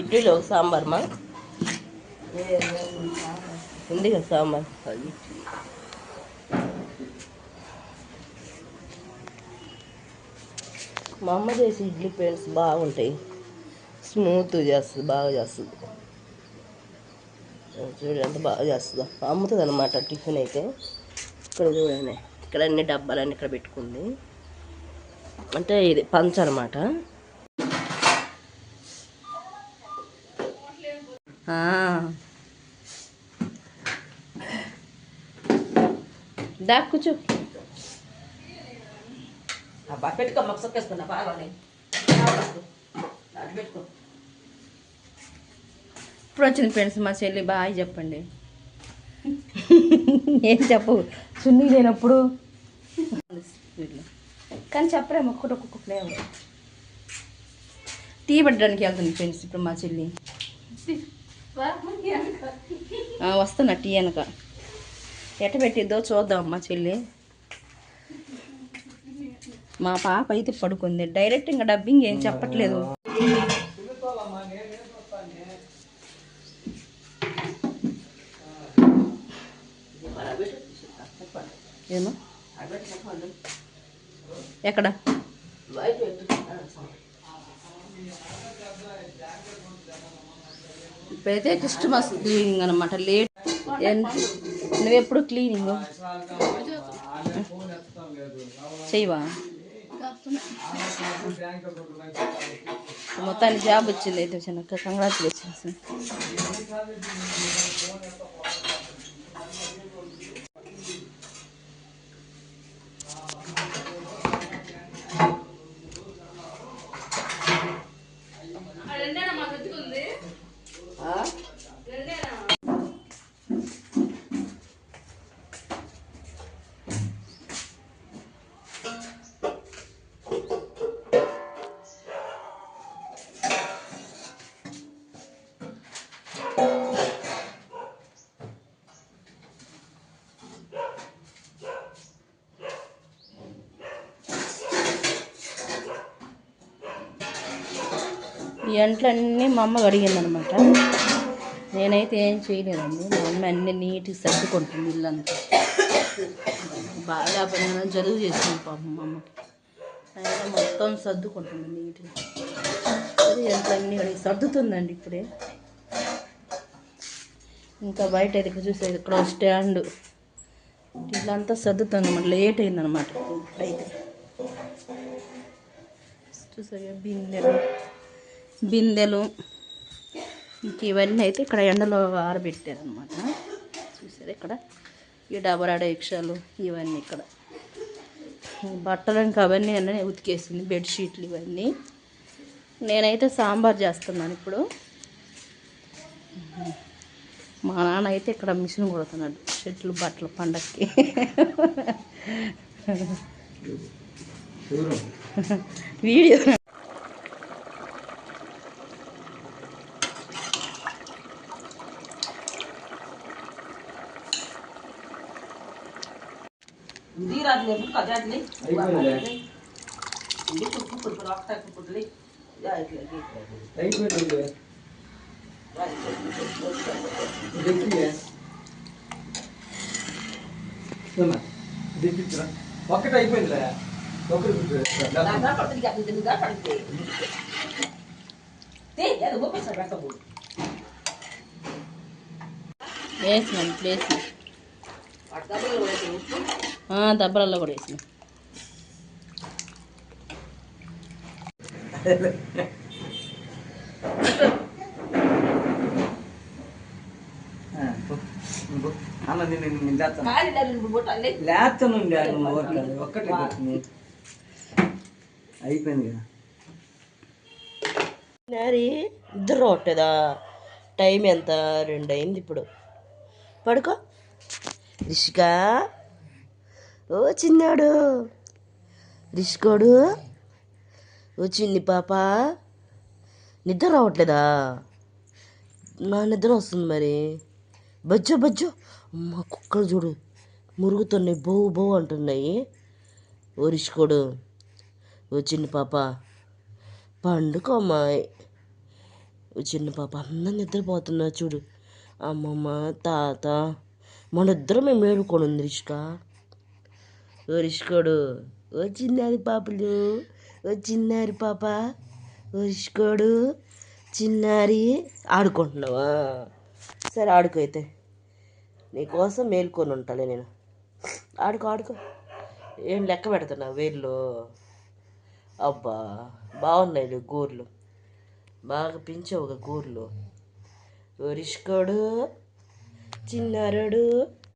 ఇడ్లీలో సాంబార్ మా? ఉంది కదా సాంబార్. అది మా అమ్మ చేసి ఇడ్లీ ఫ్రెండ్స్ బాగుంటాయి. స్మూత్ చేస్తుంది బాగా చేస్తుంది. చూడండి బాగా చేస్తుందో. అమ్ముతుంది అనమాట టిఫిన్ అయితే. ఇక్కడ చూడండి. ఇక్కడ అన్ని డబ్బాలన్నీ ఇక్కడ పెట్టుకుంది. అంటే ఇది పంచ అనమాట దా కూర్చో. అబ్బా పెట్టుకో మాకు సొక్కేసుకున్నా బాగా పెట్టుకో. ఇప్పుడు వచ్చింది ఫ్రెండ్స్ మా చెల్లి బాయ్ చెప్పండి. ఏం చెప్పు చున్నీ లేనప్పుడు. కానీ చెప్పలేము ఒక్కటి ఒక్కొక్క ఫ్లేవర్ టీ పెట్టడానికి వెళ్తుంది ఫ్రెండ్స్ ఇప్పుడు మా చెల్లి. వస్తున్నా టీ వెనక. ఎట పెట్టిద్దో చూద్దాం మా చెల్లి. మా పాప అయితే పడుకుంది. డైరెక్ట్ ఇంకా డబ్బింగ్ ఏం చెప్పట్లేదు. ఏమో? ఎక్కడ? ఇప్పుడైతే క్రిస్టమస్ క్లీనింగ్ అనమాట లేట్ నువ్వు ఎప్పుడు క్లీనింగ్ చెయ్యవా? మొత్తానికి జాబ్ వచ్చింది అయితే చిన్న కంగ్రాచులేషన్స్ ఈ అంట్లన్నీ మా అమ్మ కడిగిందనమాట. నేనైతే ఏం చేయలేదండి. మా అమ్మ అన్ని నీట్గా సర్దుకుంటుంది ఇల్లంతా. బాగా పని జలుబు చేసింది పాపం మా అమ్మకి. అయినా మొత్తం సర్దుకుంటుంది నీట్గా ఎంట్లన్నీ అంట్లన్నీ కడిగి సర్దుతుందండి ఇప్పుడే. ఇంకా బయట అయితే ఇక్కడ చూసేది ఇక్కడ స్టాండ్. ఇల్లంతా సర్దుతుంది అనమాట. లేట్ అయిందనమాట. ఇప్పుడైతే చూసారు బిందెలు. బిందెలు. ఇంక ఇవన్నీ అయితే ఇక్కడ ఎండలో ఆరబెట్టారు అనమాట చూసారు ఇక్కడ? ఈ డబరా డేక్షాలు ఇవన్నీ ఇక్కడ. బట్టలు ఇంకా అవన్నీ అన్నీ ఉతికేసింది బెడ్షీట్లు ఇవన్నీ. నేనైతే సాంబార్ చేస్తున్నాను ఇప్పుడు. మా నాన్న అయితే ఇక్కడ మిషన్ కొడుతున్నాడు షర్ట్లు బట్టలు పండక్కి. వీడియో దీరాదు లేదు కజాట్ని ఇది కుప్పు కుప్పు రాక్తా కుప్పుడులి అయిపోయింది దిక్కియే సున్నా దిక్కిరా ఒక్కటి అయిపోయిందిరా ఒకటి దాంట్లో పడుతుంది కాదు తిరుగుదా పడుతుంది తే ఏదో గొప్పసారి పెట్టకూడదు వేసినాం ప్లేస్ పడతాబులు కూడా ఉప్పు దబ్బరల్లో కూడా వేసినాం. అయిపోయింది కదా. నారి ఇద్దరు రావట్లేదా టైం ఎంత? రెండు అయింది ఇప్పుడు. పడుకో. రిషికా. ఓ చిన్నాడు. రిష్కోడు ఓ చిన్ని పాప. నిద్ర రావట్లేదా? నా నిద్ర వస్తుంది మరి. బజ్జో బజ్జో. మా కుక్కలు చూడు మురుగుతున్నాయి బో బో అంటున్నాయి. ఓ రిష్కోడు ఓ చిన్ని పాప. పండుకో అమ్మాయి ఓ చిన్న పాప అందరం నిద్రపోతున్నా చూడు. అమ్మమ్మ తాత. మన ఇద్దరం మేము మేలుకొని ఉంది రిష్కా. ఒరిష్కోడు రిష్కోడు ఓ చిన్నారి పాపలు. ఓ చిన్నారి పాప. ఒరిష్కోడు చిన్నారి ఆడుకుంటున్నావా? సరే ఆడుకో అయితే. నీకోసం మేల్కొని ఉంటాలే నేను. ఆడుకో ఆడుకో. ఏం లెక్క పెడుతున్నా వేర్లు? అబ్బా బాగున్నాయి గూర్లు. బాగా పెంచావుగా గూర్లు. ఒరిష్కోడు చిన్నారుడు